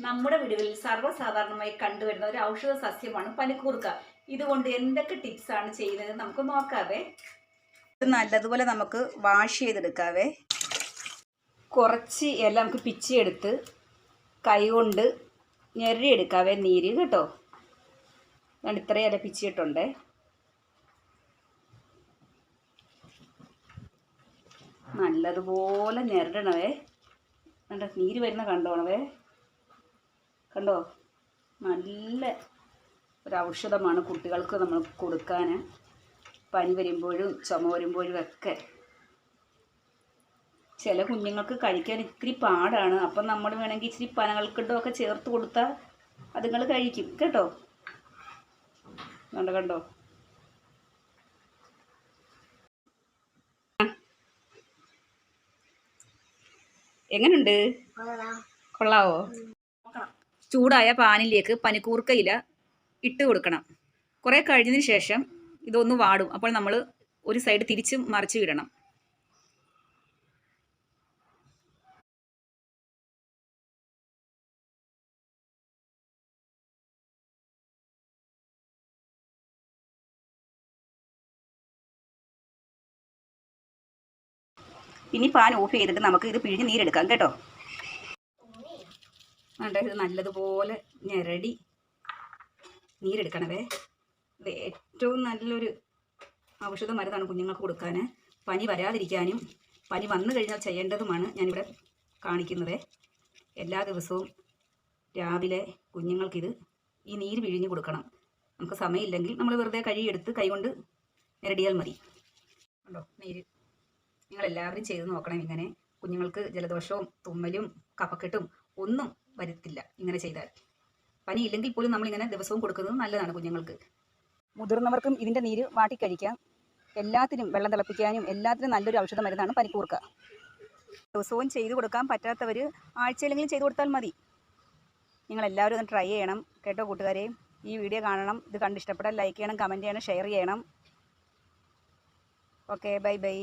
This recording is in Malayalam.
നമ്മുടെ വീടുകളിൽ സർവസാധാരണമായി കണ്ടുവരുന്ന ഒരു ഔഷധ സസ്യമാണ് പനിക്കൂർക്ക. ഇതുകൊണ്ട് എന്തൊക്കെ ടിപ്സാണ് ചെയ്യുന്നത് നമുക്ക് നോക്കാവേ. ഇത് നല്ലതുപോലെ നമുക്ക് വാഷ് ചെയ്തെടുക്കാവേ. കുറച്ച് ഇല നമുക്ക് പിച്ചിയെടുത്ത് കൈകൊണ്ട് ഞെരിയെടുക്കാവേ നീര് കേട്ടോ. അതുകൊണ്ട് ഇത്രയും ഇല പിച്ചിയിട്ടുണ്ടേ. നല്ലതുപോലെ ഞെരടണവേ. കണ്ട നീര് വരുന്ന കണ്ടോണവേ. കണ്ടോ? നല്ല ഒരു ഔഷധമാണ് കുട്ടികൾക്ക് നമ്മൾ കൊടുക്കാൻ. പനി വരുമ്പോഴും ചുമ വരുമ്പോഴും ഒക്കെ. ചില കുഞ്ഞുങ്ങൾക്ക് കഴിക്കാൻ ഇത്തിരി പാടാണ്. അപ്പം നമ്മൾ വേണമെങ്കിൽ ഇച്ചിരി പനകൾക്കിടോ ഒക്കെ ചേർത്ത് കൊടുത്താൽ അതുങ്ങൾ കഴിക്കും. കേട്ടോ? കണ്ടോ കണ്ടോ? എങ്ങനുണ്ട്? കൊള്ളാവോ? ചൂടായ പാനിലേക്ക് പനിക്കൂർക്ക ഇല ഇട്ട് കൊടുക്കണം. കുറേ കഴിഞ്ഞതിന് ശേഷം ഇതൊന്ന് വാടും. അപ്പോൾ നമ്മൾ ഒരു സൈഡ് തിരിച്ച് മറിച്ച് ഇടണം. ഇനി പാൻ ഓഫ് ചെയ്തിട്ട് നമുക്ക് ഇത് പിഴിഞ്ഞ് നീരെടുക്കാം കേട്ടോ. വേണ്ട ഇത് നല്ലതുപോലെ ഞെരടി നീരെടുക്കണവേ. ഇത് ഏറ്റവും നല്ലൊരു ഔഷധ മരുന്നാണ് കുഞ്ഞുങ്ങൾക്ക് കൊടുക്കാൻ പനി വരാതിരിക്കാനും പനി വന്നു കഴിഞ്ഞാൽ ചെയ്യേണ്ടതുമാണ് ഞാനിവിടെ കാണിക്കുന്നത്. എല്ലാ ദിവസവും രാവിലെ കുഞ്ഞുങ്ങൾക്കിത് ഈ നീര് പിഴിഞ്ഞ് കൊടുക്കണം. നമുക്ക് സമയമില്ലെങ്കിൽ നമ്മൾ വെറുതെ കഴിയെടുത്ത് കൈകൊണ്ട് ഞെരടിയാൽ മതി. ഉണ്ടോ നീര്. നിങ്ങളെല്ലാവരും ചെയ്ത് നോക്കണം ഇങ്ങനെ. കുഞ്ഞുങ്ങൾക്ക് ജലദോഷവും തുമ്മലും കഫക്കെട്ടും ഒന്നും വരുത്തില്ല ഇങ്ങനെ ചെയ്താൽ. പനി ഇല്ലെങ്കിൽ പോലും നമ്മൾ ഇങ്ങനെ ദിവസവും കൊടുക്കുന്നത് നല്ലതാണ് കുഞ്ഞുങ്ങൾക്ക്. മുതിർന്നവർക്കും ഇതിന്റെ നീര് വാട്ടി കഴിക്കാം എല്ലാത്തിനും വെള്ളം തിളപ്പിക്കാനും എല്ലാത്തിനും നല്ലൊരു ഔഷധ മരുന്നാണ് പനിക്കൂർക്ക. ദിവസവും ചെയ്തു കൊടുക്കാൻ പറ്റാത്തവർ ആഴ്ചയിലെങ്കിലും ചെയ്തു കൊടുത്താൽ മതി. നിങ്ങളെല്ലാവരും ഒന്ന് ട്രൈ ചെയ്യണം കേട്ടോ കൂട്ടുകാരെ. ഈ വീഡിയോ കാണണം. ഇത് കണ്ടിഷ്ടപ്പെട്ടാൽ ലൈക്ക് ചെയ്യണം കമന്റ് ചെയ്യണം ഷെയർ ചെയ്യണം. Okay bye bye.